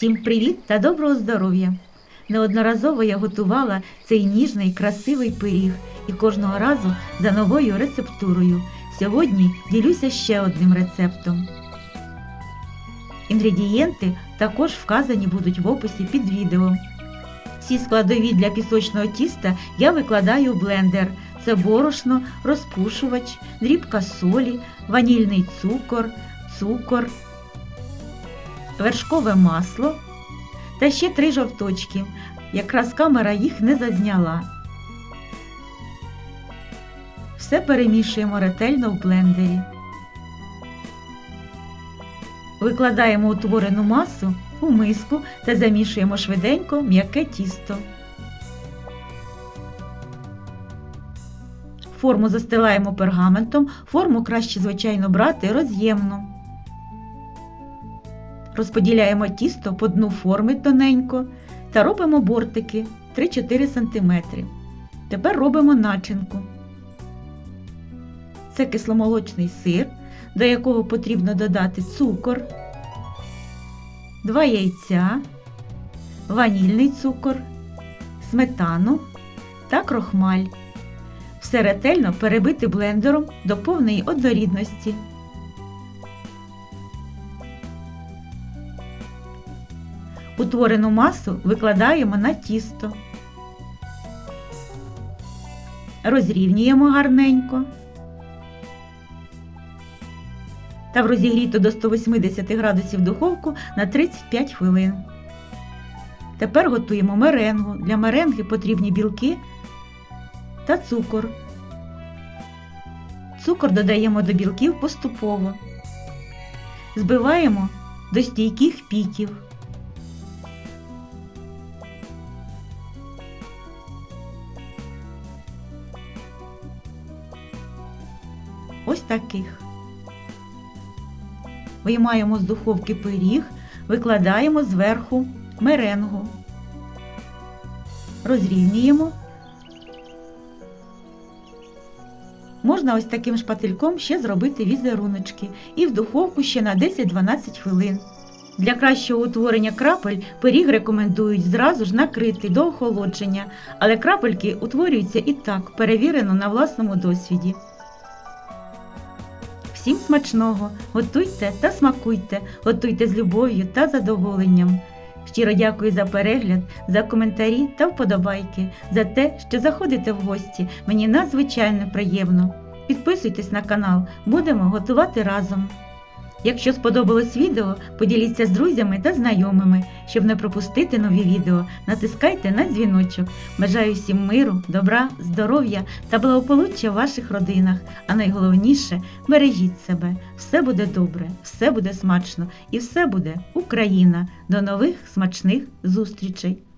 Всім привіт та доброго здоров'я! Неодноразово я готувала цей ніжний красивий пиріг і кожного разу за новою рецептурою. Сьогодні ділюся ще одним рецептом. Інгредієнти також вказані будуть в описі під відео. Всі складові для пісочного тіста я викладаю в блендер. Це борошно, розпушувач, дрібка солі, ванільний цукор, цукор, вершкове масло та ще три жовточки. Якраз камера їх не зазняла. Все перемішуємо ретельно в блендері. Викладаємо утворену масу у миску та замішуємо швиденько м'яке тісто. Форму застилаємо пергаментом, форму краще, звичайно, брати роз'ємну. Розподіляємо тісто по дну форми тоненько та робимо бортики 3-4 см. Тепер робимо начинку. Це кисломолочний сир, до якого потрібно додати цукор, 2 яйця, ванільний цукор, сметану та крохмаль. Все ретельно перебити блендером до повної однорідності. Утворену масу викладаємо на тісто. Розрівнюємо гарненько. Та в розігріту до 180 градусів духовку на 35 хвилин. Тепер готуємо меренгу. Для меренги потрібні білки та цукор. Цукор додаємо до білків поступово. Збиваємо до стійких піків. Ось таких. Виймаємо з духовки пиріг, викладаємо зверху меренгу. Розрівнюємо. Можна ось таким шпательком ще зробити візеруночки і в духовку ще на 10-12 хвилин. Для кращого утворення крапель пиріг рекомендують зразу ж накрити до охолодження, але крапельки утворюються і так, перевірено на власному досвіді. Всім смачного! Готуйте та смакуйте, готуйте з любов'ю та задоволенням. Щиро дякую за перегляд, за коментарі та вподобайки, за те, що заходите в гості. Мені надзвичайно приємно. Підписуйтесь на канал, будемо готувати разом. Якщо сподобалось відео, поділіться з друзями та знайомими. Щоб не пропустити нові відео, натискайте на дзвіночок. Бажаю всім миру, добра, здоров'я та благополуччя в ваших родинах. А найголовніше бережіть себе. Все буде добре, все буде смачно і все буде Україна. До нових смачних зустрічей!